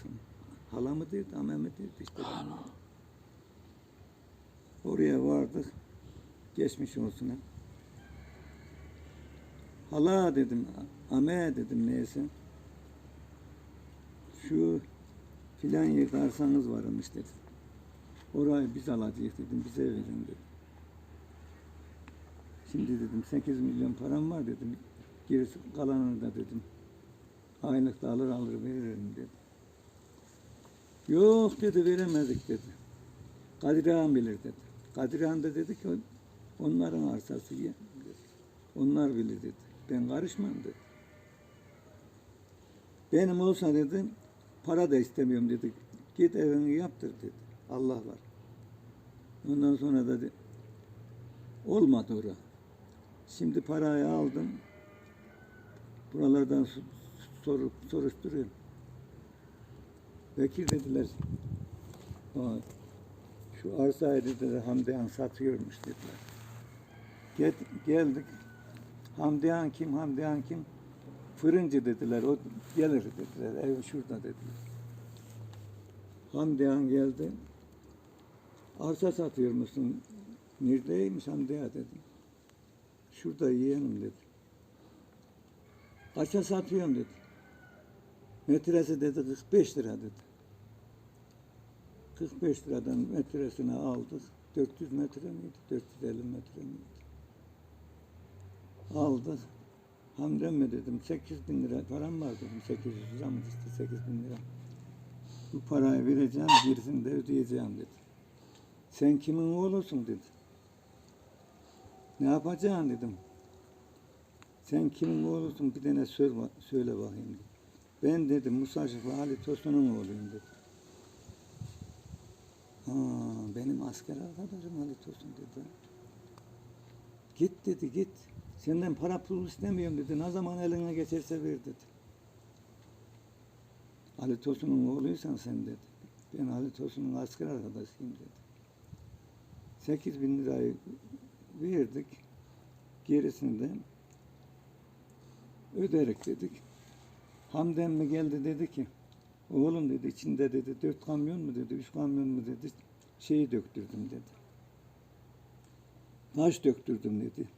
olsun. Hala mı dedi, ama mı dedi işte. ben- Oraya vardık. Geçmiş olsun. ha. Hala dedim, ame dedim neyse. Şu filan yerde arsanız varmış dedim. Orayı biz alacağız dedim, bize verin dedim. Şimdi dedim 8 milyon param var dedim. Gerisi kalanını da dedim. Aylıkta alır alır veririm dedi. Yok dedi veremedik dedi. Kadir Ağam bilir dedi. Kadir Ağam da dedi ki onların arsası dedi. Onlar bilir dedi. Ben karışmam dedi. Benim olsa dedi para da istemiyorum dedi. Git evini yaptır dedi. Allah var. Ondan sonra dedi, olmadı ora. Şimdi parayı aldım. Buralardan sorup soruşturuyorum. Bekir dediler. "Aa, Şu arsayı dediler Hamdihan satıyormuş dediler. Gel, geldik. Hamdihan kim? Hamdihan kim? Fırıncı dediler. O gelir dediler. Ev şurada dediler. Hamdihan geldi. Arsa satıyor musun? Neredeymiş Hamdihan dedim. Şurada yiyelim dedi. Kaça satıyorum dedi. Metresi dedi 45 lira dedi. 45 liradan metresini aldık. 400 metre miydi? 450 metre miydi? Aldık. Hamdem mi dedim 8 bin lira param var dedim 800 lira mı işte 8 bin lira. Bu parayı vereceğim gerisini de ödeyeceğim dedi. Sen kimin oğlusun dedi. Ne yapacaksın dedim. Sen kimin oğlusun bir tane söyle, söyle bakayım dedi. Ben dedim Musa Şıfı Ali Tosun'un oğluyum dedi. Benim asker arkadaşım Ali Tosun dedi. Git dedi git. Senden para pul istemiyorum dedi. Ne zaman eline geçerse ver dedi. Ali Tosun'un oğluysan sen dedi. Ben Ali Tosun'un asker arkadaşıyım dedi. 8 bin lirayı verdik. Gerisini de öderik dedik. Hamden mi geldi dedi ki oğlum dedi içinde dedi dört kamyon mu dedi üç kamyon mu dedi şeyi döktürdüm dedi. Taş döktürdüm dedi.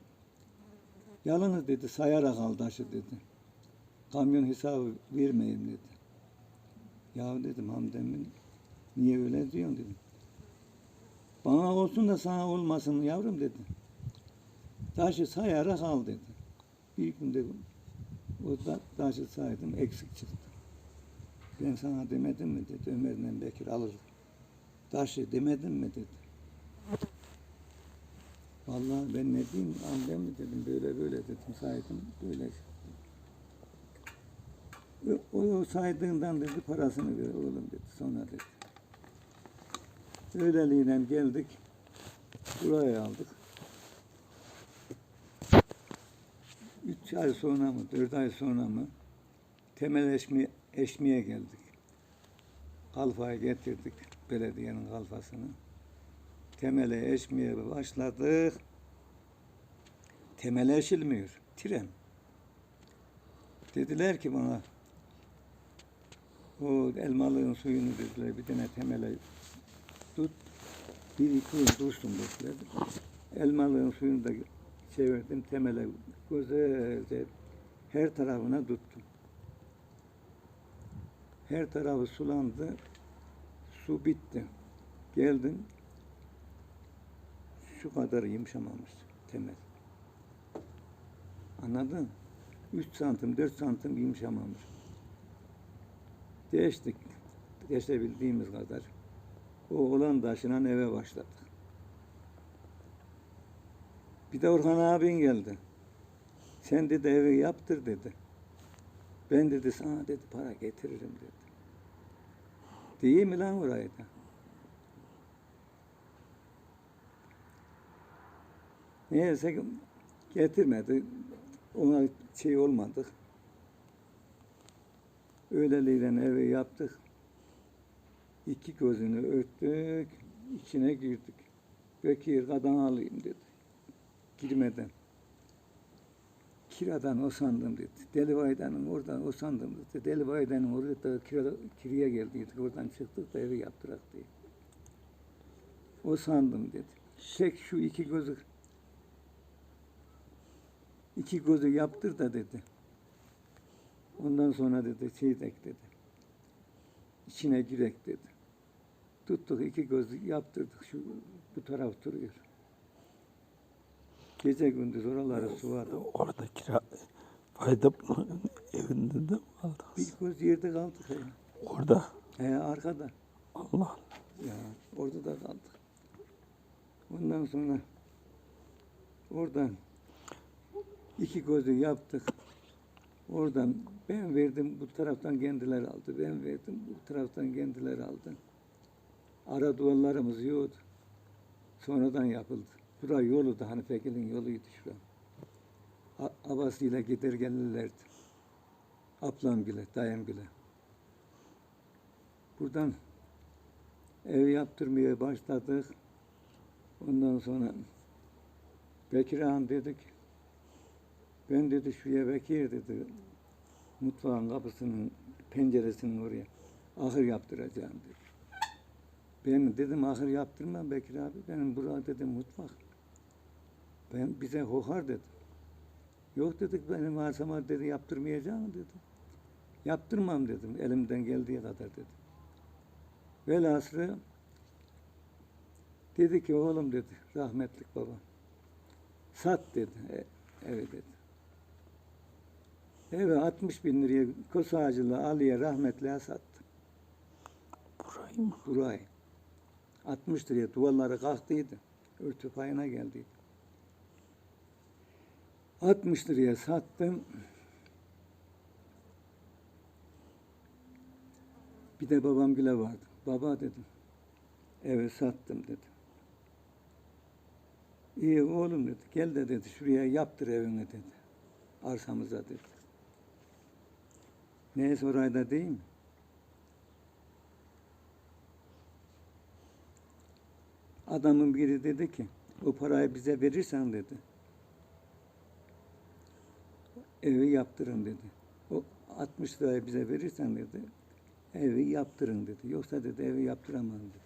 Yalnız dedi sayarak al taşı dedi. Kamyon hesabı vermeyeyim dedi. Ya dedim Hamdem'in niye öyle diyorsun dedim. Bana olsun da sana olmasın yavrum dedi. Taşı sayarak al dedi. Bir günde o taşı saydım eksik çıktı. Ben sana demedim mi dedi Ömer'le Bekir alır. Taşı demedim mi dedi. Vallahi ben ne diyeyim annem mi dedim böyle böyle dedim saydım böyle. O, o saydığından dedi parasını ver oğlum dedi sonra dedi. Öyleliğine geldik. Buraya aldık. Üç ay sonra mı, dört ay sonra mı temel eşmi, eşmiye geldik. Kalfayı getirdik, belediyenin kalfasını. Temele eşmeye başladık. Temel eşilmiyor, tren. Dediler ki bana, o elmalığın suyunu dediler, bir tane temele tut, bir iki yıl dursun dediler. Elmalığın suyunu da çevirdim, temele güzelce her tarafına tuttum. Her tarafı sulandı, su bitti. Geldim, şu kadar yumuşamamış temel. Anladın? 3 santim, 4 santim yumuşamamış. Değiştik. Geçebildiğimiz kadar. O olan taşınan eve başladık. Bir de Orhan abin geldi. Sen dedi evi yaptır dedi. Ben dedi sana dedi para getiririm dedi. Değil mi lan orayı da? Neyse getirmedi. Ona şey olmadık. Öyleliğine evi yaptık. İki gözünü örttük, içine girdik. Bekir kadın alayım dedi. Girmeden. Kiradan o sandım dedi. Delivaydan'ın oradan o sandım dedi. Delivaydan'ın orada kira, kiraya geldiydik. Oradan çıktık da evi yaptırak diye. O sandım dedi. Tek şu iki gözü iki gözü yaptır da dedi. Ondan sonra dedi çiğdek dedi. İçine girek dedi. Tuttuk iki gözü yaptırdık. Şu bu taraf duruyor. Gece gündüz oraları suladım. Orada kira fayda evinde de mi kaldı? Bir göz yerde kaldık ya. Orada. He, arkada. Allah. Ya orada da kaldık. Ondan sonra oradan iki gözü yaptık. Oradan ben verdim bu taraftan kendileri aldı. Ben verdim bu taraftan kendileri aldı. Ara duvarlarımız yoktu. Sonradan yapıldı. Bura yolu da hani Fekil'in yoluydu şura. Abasıyla gider gelirlerdi. Ablam bile, dayım bile. Buradan ev yaptırmaya başladık. Ondan sonra Bekir Han dedik. Ben dedi şuraya Bekir dedi. Mutfağın kapısının penceresinin oraya ahır yaptıracağım dedi. Ben dedim ahır yaptırmam Bekir abi. Benim burada dedim mutfak. Ben bize hokar dedim. Yok dedik benim arsama dedi yaptırmayacağım dedi. Yaptırmam dedim elimden geldiği kadar dedim. Velhaslı dedi ki oğlum dedi rahmetlik baba. Sat dedi e, evi dedi. Evi 60 bin liraya kos ağacıyla Ali'ye rahmetliye sattı. Burayı mı? Burayı. 60 liraya duvarları kalktıydı. Örtü payına geldiydi. 60 liraya sattım. Bir de babam bile vardı. Baba dedim. Evi sattım dedim. İyi oğlum dedi. Gel de dedi şuraya yaptır evini dedi. Arsamıza dedi. Neyse orayı da değil mi? Adamın biri dedi ki o parayı bize verirsen dedi. Evi yaptırın dedi. O 60 lirayı bize verirsen dedi. Evi yaptırın dedi. Yoksa dedi evi yaptıramam dedi.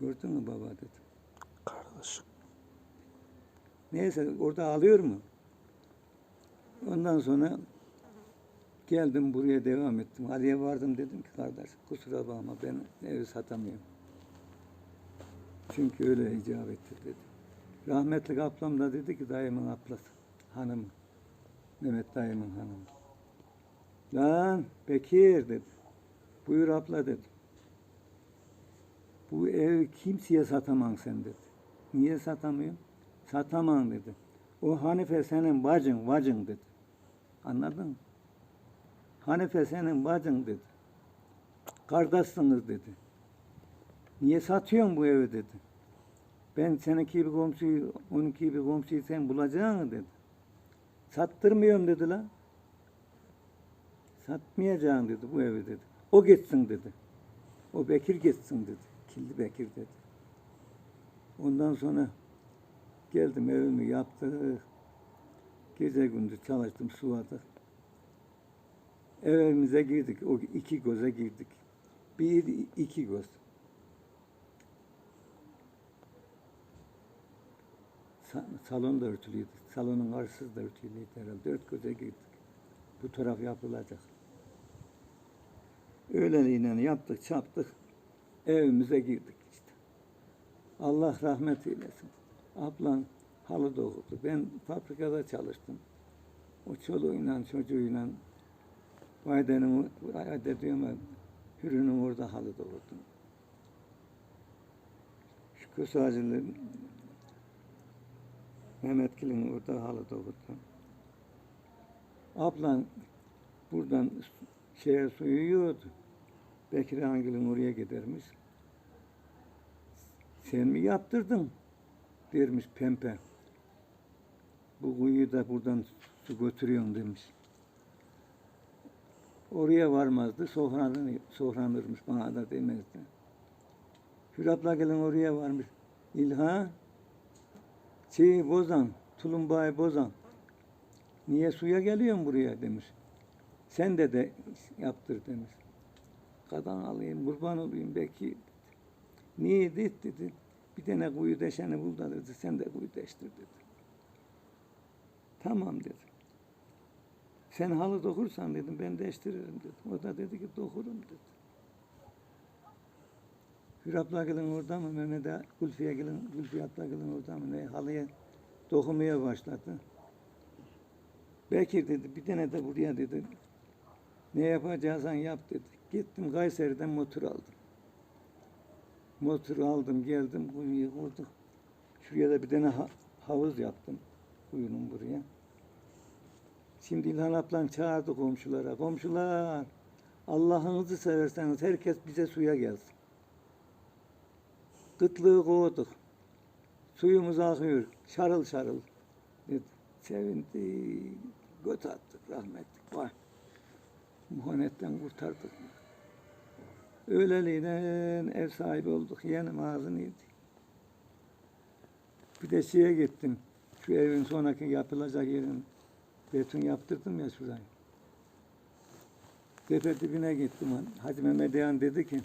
Gördün mü baba dedi. Kardeşim. Neyse orada ağlıyor mu? Ondan sonra geldim buraya devam ettim. Ali'ye vardım dedim ki kardeş kusura bakma ben evi satamıyorum. Çünkü öyle icap etti dedi. Rahmetli ablam da dedi ki dayımın ablası hanım. Mehmet dayımın hanımı. Lan Bekir dedi. Buyur abla dedi. Bu ev kimseye satamam sen dedi. Niye satamıyorum? Satamam dedi. O Hanife senin bacın, bacın dedi. Anladın mı? Hanife senin bacın dedi. Kardeşsiniz dedi. Niye satıyorsun bu evi dedi. Ben seninki bir komşuyu, onunki bir komşuyu sen bulacaksın dedi. Sattırmıyorum dedi la. Satmayacaksın dedi bu evi dedi. O gitsin dedi. O Bekir gitsin dedi. Kildi Bekir dedi. Ondan sonra geldim evimi yaptık. Gece gündüz çalıştım suladık. Evimize girdik. O iki göze girdik. Bir, iki göz. Salon da örtülüydü. Salonun karşısı da örtülüydü herhalde. Dört göze girdik. Bu taraf yapılacak. Öğleliğine yaptık, çaptık. Evimize girdik işte. Allah rahmet eylesin. Ablam halı doğurdu. Ben fabrikada çalıştım. O çoluğuyla, çocuğuyla Vayde'nin, Vayde diyorum ben, Hürü'nün orada halı doğurdum. Şükrü Sağcı'nın Mehmet Kilin orada halı doğurdum. Ablan buradan şeye suyu yiyordu. Bekir Hangil'in oraya gidermiş. Sen mi yaptırdın? Dermiş pempe. Bu kuyuyu da buradan su götürüyorsun demiş. Oraya varmazdı, sofranır, sofranırmış bana da demezdi. Hür abla gelin oraya varmış. İlha, şeyi bozan, tulumbayı bozan, Niye suya geliyorsun buraya demiş. Sen de de yaptır demiş. Kadan alayım, kurban olayım belki. Niye dedi, dedi. Bir tane kuyu deşeni bul da dedi. Sen de kuyu deştir dedi. Tamam dedim. Sen halı dokursan dedim ben deştiririm dedim. O da dedi ki dokurum dedi. Hür ablagilin orada mı Mehmet'e Gülfiye gelin, Gülfiye ablagilin orada mı ne halıya dokumaya başladı. Bekir dedi bir tane de buraya dedi. Ne yapacaksan yap dedi. Gittim Kayseri'den motor aldım. Motor aldım geldim kuyuyu kurduk. Şuraya da bir tane ha- havuz yaptım kuyunun buraya. Şimdi İlhan ablam çağırdı komşulara. Komşular Allah'ınızı severseniz herkes bize suya gelsin. Kıtlığı kovduk. Suyumuz akıyor. Şarıl şarıl. Sevindik. Göt attık rahmetlik. Vay. Muhanetten kurtardık. Öyleliğine ev sahibi olduk. Yeğenim ağzını yedi. Bir de şeye gittim. Şu evin sonraki yapılacak yerin beton yaptırdım ya şurayı. Tepe dibine gittim. Hacı Mehmet Yayan dedi ki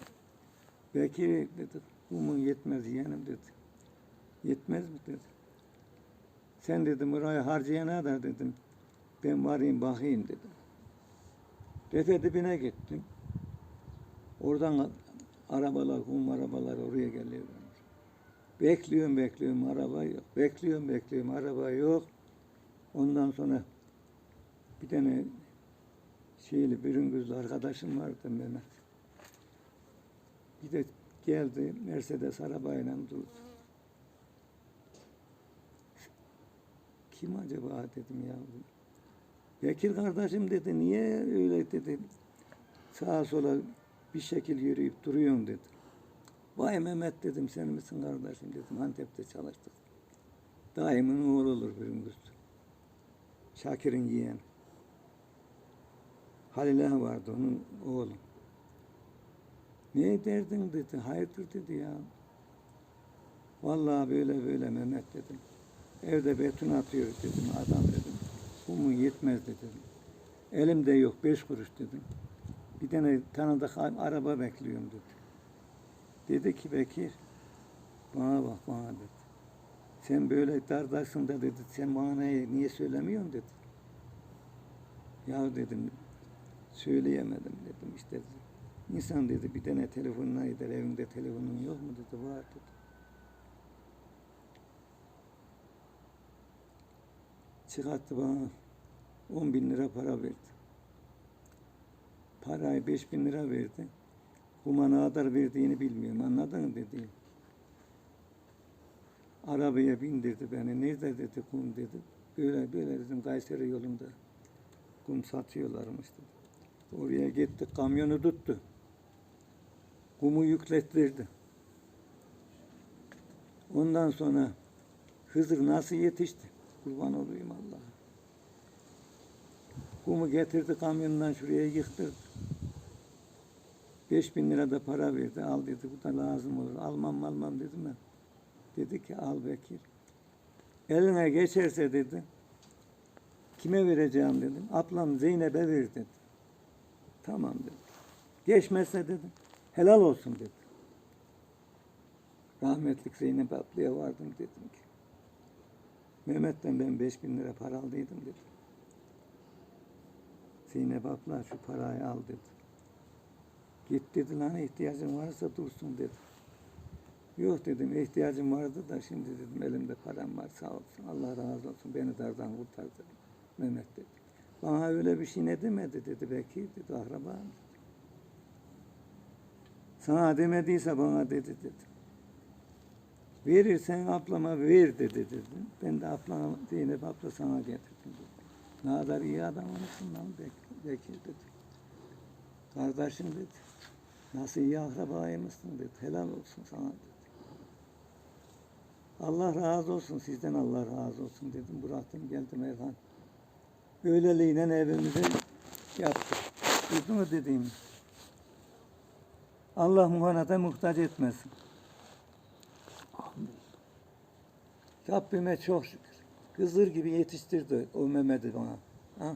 Bekir dedi kumun yetmez yeğenim dedi. Yetmez mi dedi. Sen dedim oraya harcayana da dedim. Ben varayım bakayım dedim. Tepe dibine gittim. Oradan arabalar, kum arabalar oraya geliyor. Bekliyorum, bekliyorum, araba yok. Bekliyorum, bekliyorum, araba yok. Ondan sonra bir tane şeyli, bürüngüzlü arkadaşım vardı Mehmet. Bir de geldi, Mercedes arabayla durdu. Kim acaba dedim ya. Bekir kardeşim dedi, niye öyle dedi. Sağa sola bir şekil yürüyüp duruyorsun dedi. Vay Mehmet dedim, sen misin kardeşim dedim. Antep'te çalıştık. Daimin oğlu olur Bürüngüz. Şakir'in yeğen. Halil vardı onun oğlu. Ne derdin dedi. Hayırdır dedi ya. Vallahi böyle böyle Mehmet dedim. Evde beton atıyor dedim adam dedim. Bu mu yetmez dedim. Elimde yok beş kuruş dedim. Bir tane tanıdık araba bekliyorum dedi. Dedi ki Bekir bana bak bana dedi. Sen böyle dardarsın da dedi. Sen bana niye söylemiyorsun dedi. Ya dedim söyleyemedim dedim işte. İnsan dedi bir tane telefonuna gider evinde telefonun yok mu dedi var dedi. Çıkarttı bana 10 bin lira para verdi. Parayı 5 bin lira verdi. Kuma ne kadar verdiğini bilmiyorum anladın mı dedi. Arabaya bindirdi beni. Nerede dedi kum dedi. Böyle böyle dedim Kayseri yolunda kum satıyorlarmış dedi. Oraya gitti kamyonu tuttu. Kumu yüklettirdi. Ondan sonra Hızır nasıl yetişti? Kurban olayım Allah'a. Kumu getirdi kamyondan şuraya yıktırdı. Beş bin lira da para verdi. Al dedi bu da lazım olur. Almam almam dedim ben. Dedi ki al Bekir. Eline geçerse dedi. Kime vereceğim dedim. Ablam Zeynep'e ver dedi. Tamam dedim. Geçmezse dedim. Helal olsun dedi. Rahmetlik Zeynep ablaya vardım dedim ki. Mehmet'ten ben beş bin lira para aldıydım dedi. Zeynep abla şu parayı al dedi. Git dedi lan ihtiyacın varsa dursun dedi. Yok dedim ihtiyacım vardı da şimdi dedim elimde param var sağ olsun. Allah razı olsun beni dardan kurtardı Mehmet dedi. Bana öyle bir şey ne demedi dedi Bekir dedi akrabam. Sana demediyse bana dedi dedi. Verirsen ablama ver dedi dedi. Ben de ablama Zeynep abla sana getirdim dedi. Ne kadar iyi adam olmuşsun lan Bek- Bekir dedi. Kardeşim dedi. Nasıl iyi akrabaymışsın dedi. Helal olsun sana dedi. Allah razı olsun sizden Allah razı olsun dedim. Bıraktım geldim Erhan. Öyleliğine evimize yaptık. Duydun mu dediğimi? Allah muhanata muhtaç etmesin. Rabbime çok şükür. Kızır gibi yetiştirdi o Mehmet'i bana. Ha.